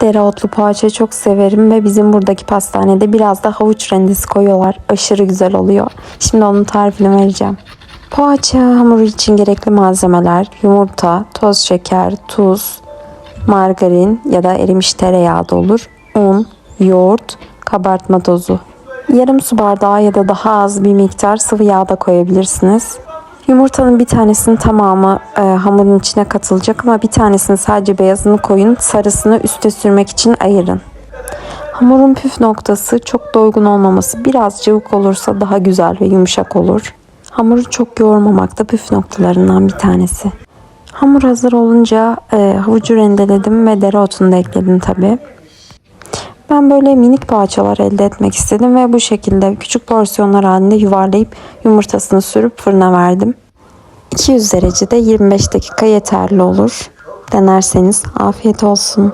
Dereotlu poğaça çok severim ve bizim buradaki pastanede biraz da havuç rendesi koyuyorlar. Aşırı güzel oluyor. Şimdi onun tarifini vereceğim. Poğaça hamuru için gerekli malzemeler yumurta, toz şeker, tuz, margarin ya da erimiş tereyağı da olur. Un, yoğurt, kabartma tozu. Yarım su bardağı ya da daha az bir miktar sıvı yağ da koyabilirsiniz. Yumurtanın bir tanesinin tamamı e, hamurun içine katılacak ama bir tanesini sadece beyazını koyun, sarısını üste sürmek için ayırın. Hamurun püf noktası çok doygun olmaması. Biraz cıvık olursa daha güzel ve yumuşak olur. Hamuru çok yoğurmamak da püf noktalarından bir tanesi. Hamur hazır olunca e, havucu rendeledim ve dereotunu da ekledim tabi. Ben böyle minik poğaçalar elde etmek istedim ve bu şekilde küçük porsiyonlar halinde yuvarlayıp yumurtasını sürüp fırına verdim. 200 derecede 25 dakika yeterli olur. Denerseniz afiyet olsun.